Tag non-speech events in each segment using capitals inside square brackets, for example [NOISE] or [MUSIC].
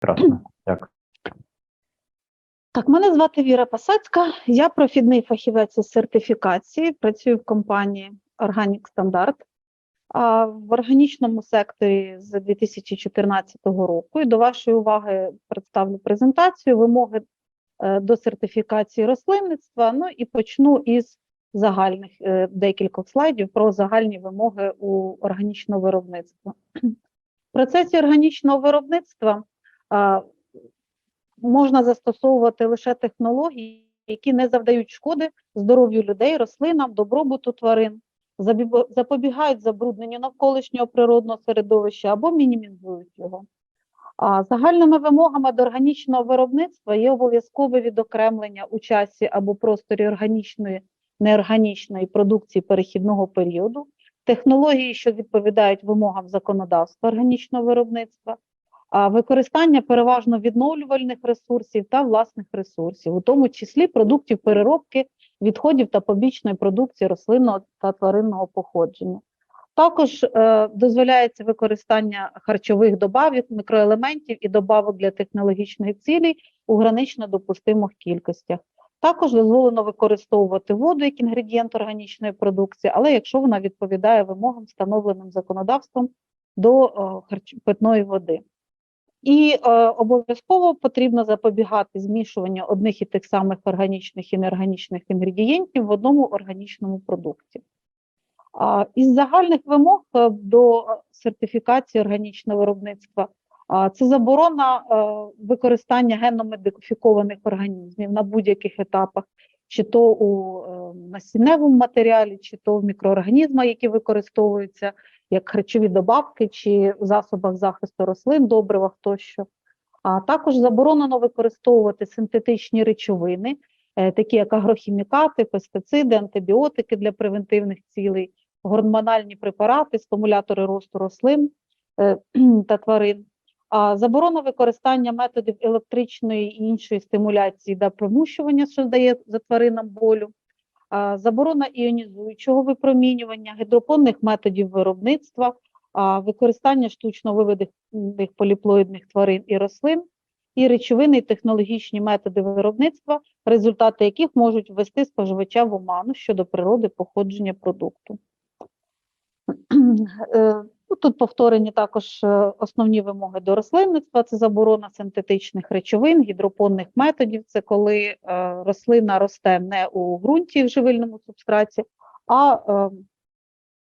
Прекрасно. Дякую. Так, мене звати Віра Пасацька, я профідний фахівець із сертифікації, працюю в компанії Organic Standard а, в органічному секторі з 2014 року. І до вашої уваги представлю презентацію вимоги е, до сертифікації рослинництва. Ну і почну із загальних е, декількох слайдів про загальні вимоги у органічного виробництва. В процесі органічного виробництва можна застосовувати лише технології, які не завдають шкоди здоров'ю людей, рослинам, добробуту тварин, запобігають забрудненню навколишнього природного середовища або мінімізують його. Загальними вимогами до органічного виробництва є обов'язкове відокремлення у часі або просторі органічної, неорганічної продукції перехідного періоду, технології, що відповідають вимогам законодавства органічного виробництва, використання переважно відновлювальних ресурсів та власних ресурсів, у тому числі продуктів переробки, відходів та побічної продукції рослинного та тваринного походження. Також е, дозволяється використання харчових добавок, мікроелементів і добавок для технологічних цілей у гранично допустимих кількостях. Також дозволено використовувати воду як інгредієнт органічної продукції, але якщо вона відповідає вимогам, встановленим законодавством до е, питної води. І е, обов'язково потрібно запобігати змішуванню одних і тих самих органічних і неорганічних інгредієнтів в одному органічному продукті. А, із загальних вимог е, до сертифікації органічного виробництва а, це заборона е, використання генно-модифікованих організмів на будь-яких етапах, чи то у е, насінневому матеріалі, чи то в мікроорганізмах, які використовуються як харчові добавки чи в засобах захисту рослин, добривах тощо. А також заборонено використовувати синтетичні речовини, е, такі як агрохімікати, пестициди, антибіотики для превентивних цілей, гормональні препарати, стимулятори росту рослин е, [CLEARS THROAT] та тварин. А заборона використання методів електричної і іншої стимуляції та примушування, що дає за тваринам болю, заборона іонізуючого випромінювання, гідропонних методів виробництва, використання штучно виведених поліплоїдних тварин і рослин, і речовини і технологічні методи виробництва, результати яких можуть ввести споживача в оману щодо природи походження продукту. [CLEARS THROAT] Ну, Тут повторені також е, основні вимоги до рослинництва: це заборона синтетичних речовин, гідропонних методів. Це коли е, рослина росте не у ґрунті в живильному субстраті, а е,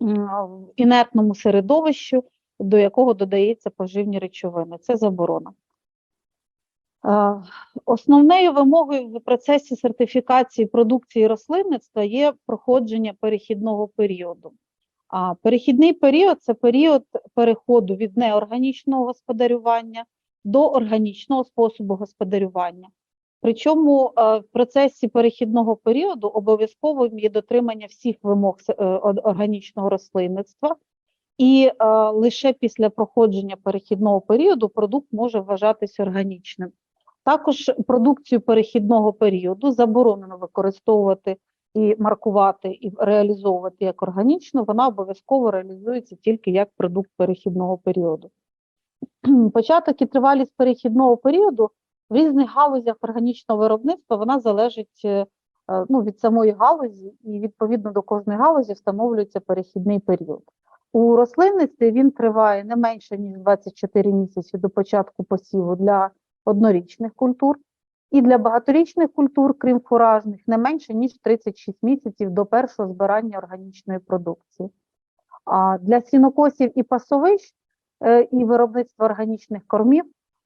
в інертному середовищі, до якого додається поживні речовини. Це заборона. Основною вимогою в процесі сертифікації продукції рослинництва є проходження перехідного періоду. А перехідний період це період переходу від неорганічного господарювання до органічного способу господарювання. Причому е, в процесі перехідного періоду обов'язковим є дотримання всіх вимог е, органічного рослинництва, і е, лише після проходження перехідного періоду продукт може вважатися органічним. Також продукцію перехідного періоду заборонено використовувати і маркувати, і реалізовувати як органічну, вона обов'язково реалізується тільки як продукт перехідного періоду. [CLEARS THROAT] Початок і тривалість перехідного періоду в різних галузях органічного виробництва вона залежить е, е, ну, від самої галузі, і відповідно до кожної галузі встановлюється перехідний період. У рослинництві він триває не менше ніж 24 місяці до початку посіву для однорічних культур, і для багаторічних культур, крім фуражних, не менше ніж 36 місяців до першого збирання органічної продукції. А для сінокосів і пасовищ е, і виробництва органічних кормів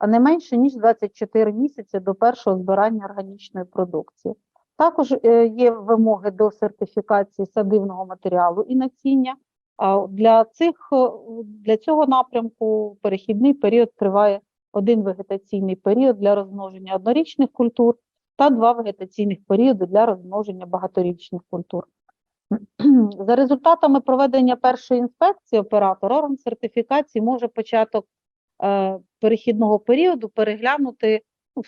не менше ніж 24 місяці до першого збирання органічної продукції. Також е, є вимоги до сертифікації садивного матеріалу і насіння. А для цих е, для цього напрямку перехідний період триває один вегетаційний період для розмноження однорічних культур та два вегетаційних періоди для розмноження багаторічних культур. За результатами проведення першої інспекції оператор сертифікації може початок е, перехідного періоду переглянути ну,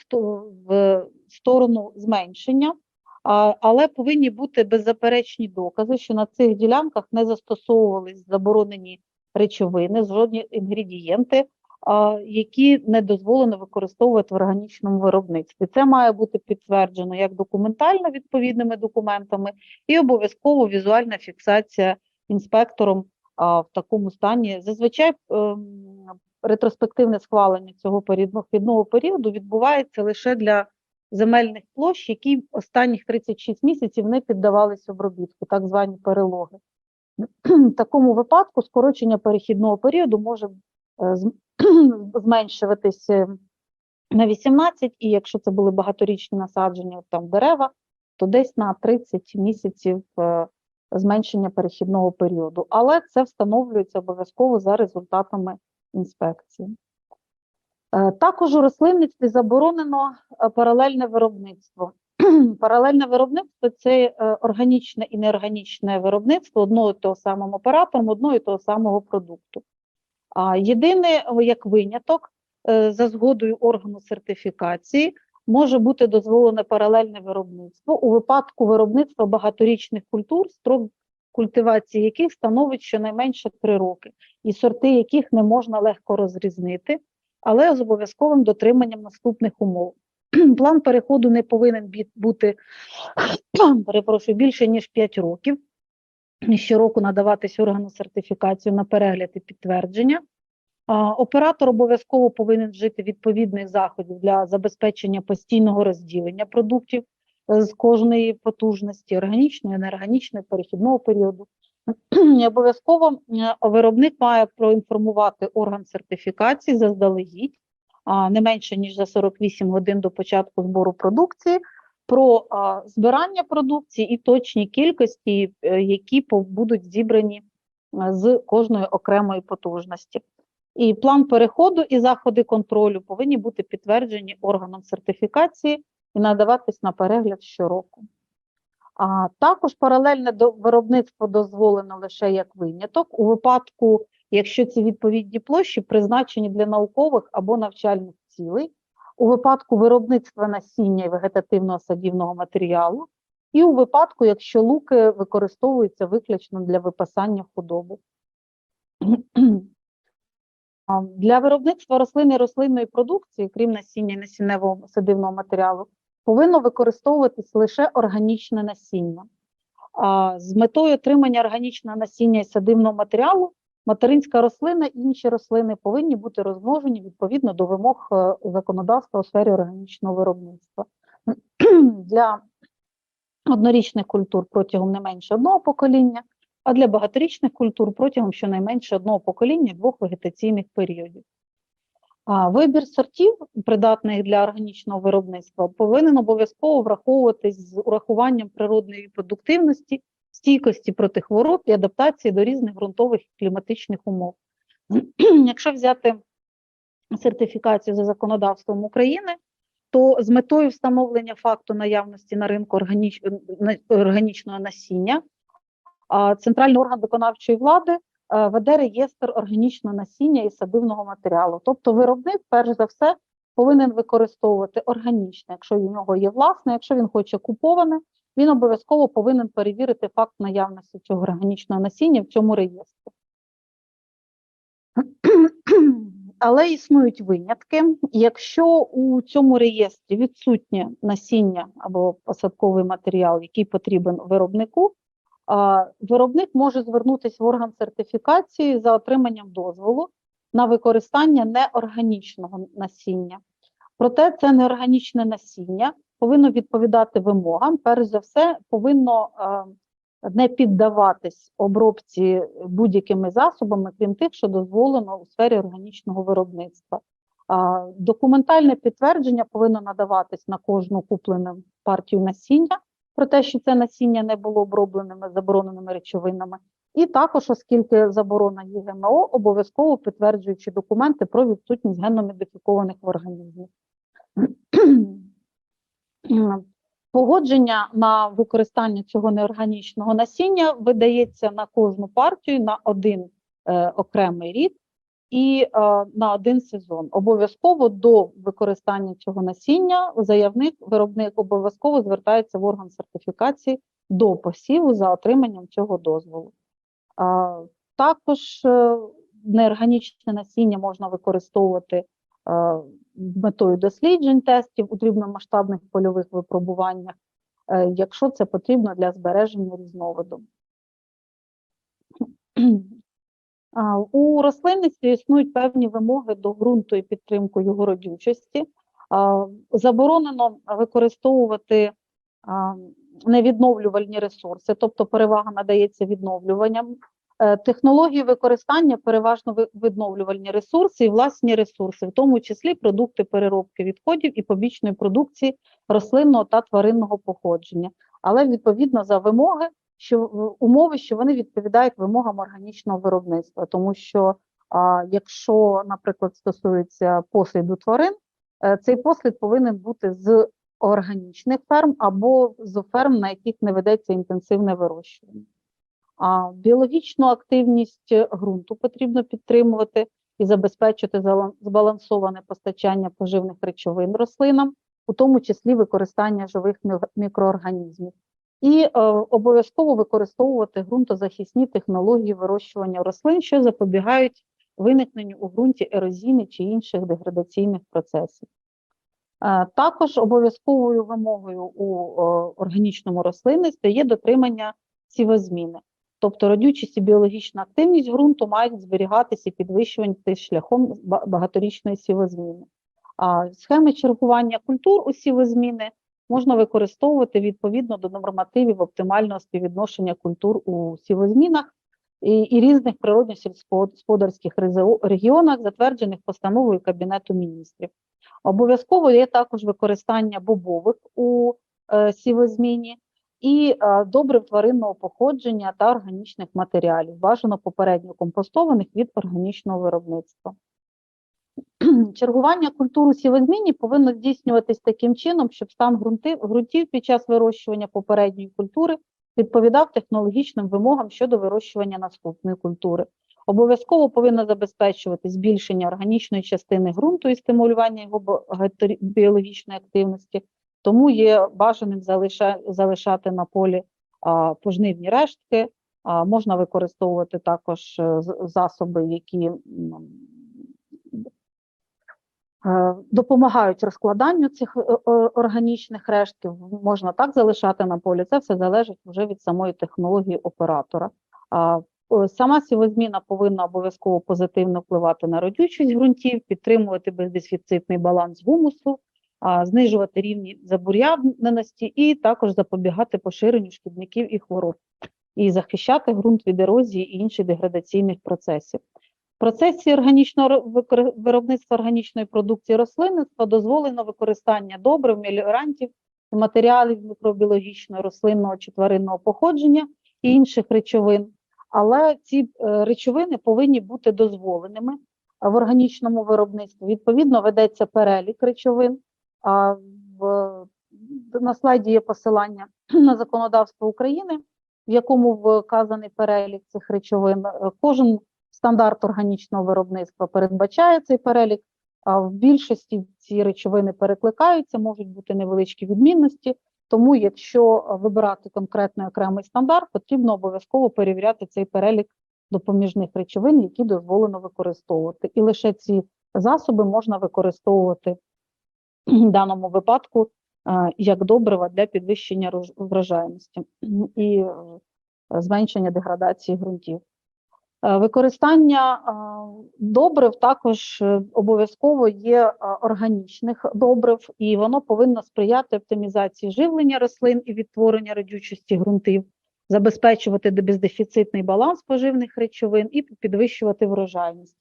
в в сторону зменшення, а, але повинні бути беззаперечні докази, що на цих ділянках не застосовувались заборонені речовини, жодні інгредієнти, які не дозволено використовувати в органічному виробництві. Це має бути підтверджено як документально відповідними документами, і обов'язково візуальна фіксація інспектором в такому стані. Зазвичай ем, ретроспективне схвалення цього періодного періоду відбувається лише для земельних площ, які останніх 36 місяців не піддавалися обробітку, так звані перелоги. В такому випадку скорочення перехідного періоду може [CLEARS THROAT] е, з- зменшуватися на 18, і якщо це були багаторічні насадження, там дерева, то десь на 30 місяців е, зменшення перехідного періоду. Але це встановлюється обов'язково за результатами інспекції. Е, Також у рослинництві заборонено е, паралельне виробництво. [CLEARS THROAT] Паралельне виробництво це органічне і неорганічне виробництво одного і того самого оператором, одного і того самого продукту. А єдине, як виняток, е, за згодою органу сертифікації може бути дозволене паралельне виробництво у випадку виробництва багаторічних культур, строк культивації яких становить щонайменше 3 роки, і сорти яких не можна легко розрізнити, але з обов'язковим дотриманням наступних умов. [CLEARS THROAT] План переходу не повинен бути [CLEARS THROAT] перепрошую, більше ніж 5 років. Щороку надаватись органу сертифікацію на перегляд і підтвердження. Оператор обов'язково повинен вжити відповідних заходів для забезпечення постійного розділення продуктів е, з кожної потужності, органічної, неорганічної, перехідного періоду. Обов'язково е, виробник має проінформувати орган сертифікації заздалегідь, не менше ніж за 48 годин до початку збору продукції, про а, збирання продукції і точні кількості, е, які будуть зібрані е, з кожної окремої потужності. І план переходу і заходи контролю повинні бути підтверджені органом сертифікації і надаватись на перегляд щороку. А також паралельне до виробництво дозволено лише як виняток у випадку, якщо ці відповідні площі призначені для наукових або навчальних цілей, у випадку виробництва насіння і вегетативного садівного матеріалу, і у випадку, якщо луки використовуються виключно для випасання худоби. Для виробництва рослин і рослинної продукції, крім насіння і насінневого садивного матеріалу, повинно використовуватись лише органічне насіння. З метою отримання органічного насіння і садивного матеріалу материнська рослина і інші рослини повинні бути розмножені відповідно до вимог е, законодавства у сфері органічного виробництва. [CLEARS THROAT] Для однорічних культур протягом не менше одного покоління, а для багаторічних культур протягом щонайменше одного покоління двох вегетаційних періодів. Вибір сортів, придатних для органічного виробництва, повинен обов'язково враховуватись з урахуванням природної продуктивності, стійкості проти хвороб і адаптації до різних ґрунтових кліматичних умов. [CLEARS THROAT] Якщо взяти сертифікацію за законодавством України, то з метою встановлення факту наявності на ринку органіч... органічного насіння центральний орган виконавчої влади веде реєстр органічного насіння і садивного матеріалу. Тобто виробник, перш за все, повинен використовувати органічне, якщо у нього є власне, якщо він хоче куповане, він обов'язково повинен перевірити факт наявності цього органічного насіння в цьому реєстрі. [CLEARS THROAT] Але існують винятки. Якщо у цьому реєстрі відсутнє насіння або посадковий матеріал, який потрібен виробнику, виробник може звернутися в орган сертифікації за отриманням дозволу на використання неорганічного насіння. Проте це неорганічне насіння повинно відповідати вимогам. Перш за все, повинно е, не піддаватись обробці будь-якими засобами, крім тих, що дозволено у сфері органічного виробництва. Документальне підтвердження повинно надаватись на кожну куплену партію насіння про те, що це насіння не було обробленими забороненими речовинами. І також, оскільки заборона є ГМО, обов'язково підтверджуючи документи про відсутність генно-модифікованих організмів. Погодження на використання цього неорганічного насіння видається на кожну партію на один е, окремий рік і е, на один сезон. Обов'язково до використання цього насіння заявник, виробник обов'язково звертається в орган сертифікації до посіву за отриманням цього дозволу. А, також е, неорганічне насіння можна використовувати е, метою досліджень тестів у дрібномасштабних польових випробуваннях, е, якщо це потрібно для збереження різновиду. У рослинництві існують певні вимоги до ґрунту і підтримку його родючості. Заборонено використовувати невідновлювальні ресурси, тобто перевага надається відновлюванням. Е, Технології використання переважно відновлювальні ресурси і власні ресурси, в тому числі продукти переробки відходів і побічної продукції рослинного та тваринного походження, але відповідно за вимоги, що умови, що вони відповідають вимогам органічного виробництва, тому що а, якщо, наприклад, стосується посліду тварин, е, цей послід повинен бути з органічних ферм або з ферм, на яких не ведеться інтенсивне вирощування. Біологічну активність ґрунту потрібно підтримувати і забезпечити збалансоване постачання поживних речовин рослинам, у тому числі використання живих мікроорганізмів. І е, обов'язково використовувати ґрунтозахисні технології вирощування рослин, що запобігають виникненню у ґрунті ерозійних чи інших деградаційних процесів. Е, Також обов'язковою вимогою у е, органічному рослинництві є дотримання сівозміни. Тобто родючість і біологічна активність ґрунту мають зберігатися і підвищувати шляхом багаторічної сівозміни. А схеми чергування культур у сівозміни можна використовувати відповідно до нормативів оптимального співвідношення культур у сівозмінах і, і різних природно-сільськогосподарських регіонах, затверджених постановою Кабінету міністрів. Обов'язково є також використання бобових у е, сівозміні і е, добрив тваринного походження та органічних матеріалів, бажано попередньо компостованих від органічного виробництва. [CLEARS THROAT] Чергування культур у сівозміні повинно здійснюватись таким чином, щоб стан ґрунтів під час вирощування попередньої культури відповідав технологічним вимогам щодо вирощування наступної культури. Обов'язково повинно забезпечувати збільшення органічної частини ґрунту і стимулювання його біологічної активності, тому є бажаним залишати на полі пожнивні рештки. Можна використовувати також е, засоби, які е, допомагають розкладанню цих е, органічних рештків. Можна так залишати на полі. Це все залежить вже від самої технології оператора. Сама сівозміна повинна обов'язково позитивно впливати на родючість ґрунтів, підтримувати бездефіцитний баланс гумусу, знижувати рівні забур'яненості і також запобігати поширенню шкідників і хвороб, і захищати ґрунт від ерозії і інших деградаційних процесів. В процесі органічного ро- виробництва органічної продукції рослинництва дозволено використання добрив, меліорантів матеріалів мікробіологічного, рослинного чи тваринного походження і інших речовин. Але ці е, речовини повинні бути дозволеними в органічному виробництві. Відповідно, ведеться перелік речовин. В, на слайді є посилання [CLEARS THROAT] на законодавство України, в якому вказаний перелік цих речовин. Е, Кожен стандарт органічного виробництва передбачає цей перелік. А в більшості ці речовини перекликаються, можуть бути невеличкі відмінності. Тому, якщо вибирати конкретний окремий стандарт, потрібно обов'язково перевіряти цей перелік допоміжних речовин, які дозволено використовувати. І лише ці засоби можна використовувати в даному випадку е, як добрива для підвищення врожайності і е, зменшення деградації ґрунтів. Е, Використання добрив також обов'язково є органічних добрив, і воно повинно сприяти оптимізації живлення рослин і відтворення родючості ґрунтів, забезпечувати бездефіцитний баланс поживних речовин і підвищувати врожайність.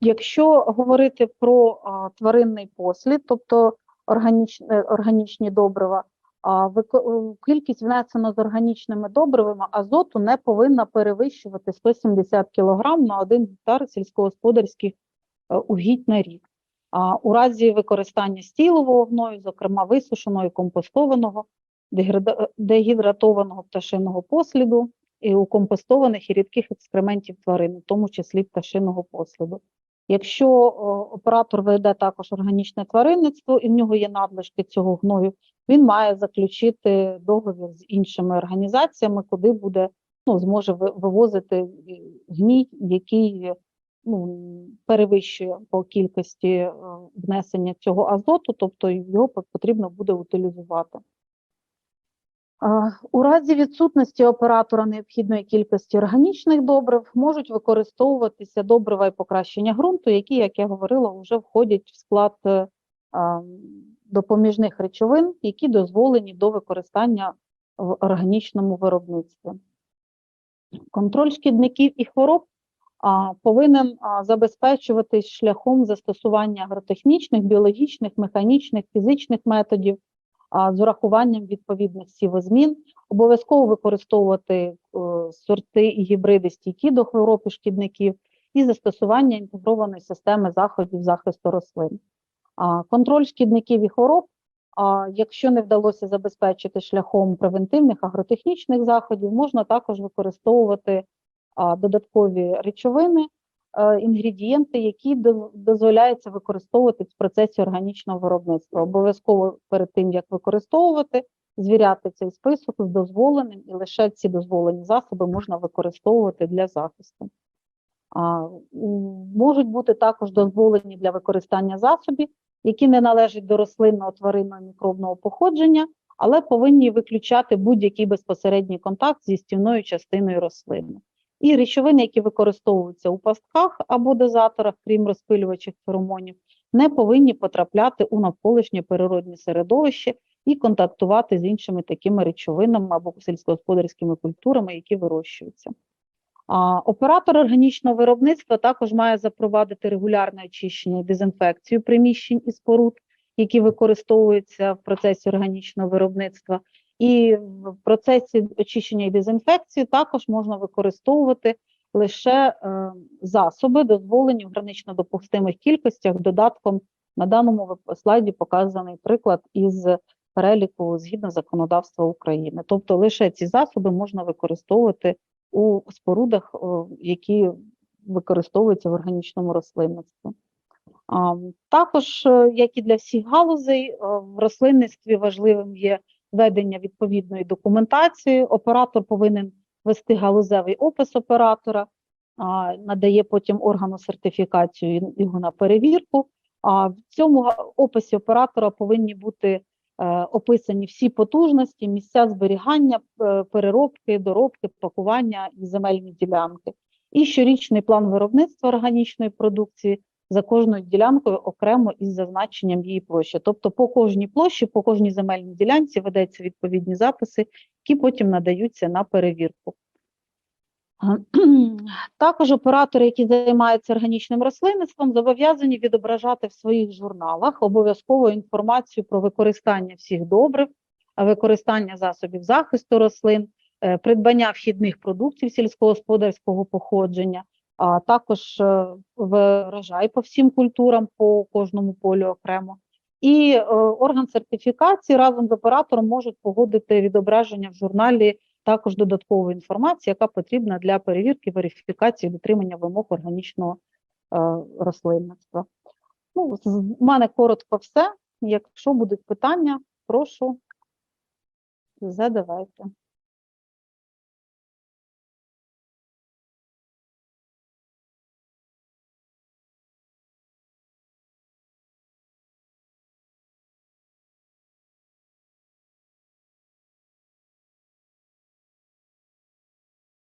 Якщо говорити про тваринний послід, тобто органіч, е, органічні добрива, е, кількість внесена з органічними добривами азоту не повинна перевищувати 170 кг на 1 гектар сільськогосподарських е, угідь на рік. А у разі використання стілового гною, зокрема висушеного і компостованого, дегідратованого пташиного посліду у компостованих і рідких екскрементів тварин, в тому числі пташиного посліду. Якщо о, оператор веде також органічне тваринництво і в нього є надлишки цього гною, він має заключити договір з іншими організаціями, куди буде ну, зможе вивозити е, гній, який ну, перевищує по кількості е, внесення цього азоту, тобто його потрібно буде утилізувати. У разі відсутності оператора необхідної кількості органічних добрив можуть використовуватися добрива і покращення ґрунту, які, як я говорила, вже входять в склад е, допоміжних речовин, які дозволені до використання в органічному виробництві. Контроль шкідників і хвороб повинен забезпечуватись шляхом застосування агротехнічних, біологічних, механічних, фізичних методів з урахуванням відповідних сівозмін, обов'язково використовувати е, сорти і гібриди стійкі до хвороб і шкідників і застосування інтегрованої системи заходів захисту рослин. Контроль шкідників і хвороб, якщо не вдалося забезпечити шляхом превентивних агротехнічних заходів, можна також використовувати додаткові речовини, інгредієнти, які доз- дозволяється використовувати в процесі органічного виробництва. Обов'язково перед тим, як використовувати, звіряти цей список з дозволеним, і лише ці дозволені засоби можна використовувати для захисту. А, Можуть бути також дозволені для використання засобів, які не належать до рослинного тваринного мікробного походження, але повинні виключати будь-який безпосередній контакт зі стівною частиною рослини. І речовини, які використовуються у пастках або дозаторах, крім розпилювачих феромонів, не повинні потрапляти у навколишнє природне середовище і контактувати з іншими такими речовинами або сільськогосподарськими культурами, які вирощуються. А, Оператор органічного виробництва також має запровадити регулярне очищення і дезінфекцію приміщень і споруд, які використовуються в процесі органічного виробництва. І в процесі очищення і дезінфекції також можна використовувати лише е, засоби, дозволені в гранично допустимих кількостях. Додатком на даному слайді показаний приклад із переліку згідно законодавства України. Тобто лише ці засоби можна використовувати у спорудах, які використовуються в органічному рослинництві. Також, е, як і для всіх галузей, в рослинництві важливим є ведення відповідної документації. Оператор повинен вести галузевий опис оператора, надає потім органу сертифікацію його на перевірку. А в цьому описі оператора повинні бути е, описані всі потужності, місця зберігання, е, переробки, доробки, пакування і земельні ділянки. І щорічний план виробництва органічної продукції за кожною ділянкою окремо із зазначенням її площі. Тобто по кожній площі, по кожній земельній ділянці ведеться відповідні записи, які потім надаються на перевірку. [CLEARS THROAT] Також оператори, які займаються органічним рослинництвом, зобов'язані відображати в своїх журналах обов'язково інформацію про використання всіх добрив, використання засобів захисту рослин, е, придбання вхідних продуктів сільськогосподарського походження, а також е, врожай по всім культурам, по кожному полю окремо. І е, орган сертифікації разом з оператором можуть погодити відображення в журналі також додаткової інформації, яка потрібна для перевірки, верифікації, дотримання вимог органічного е, рослинництва. Ну, з мене коротко все. Якщо будуть питання, прошу задавайте.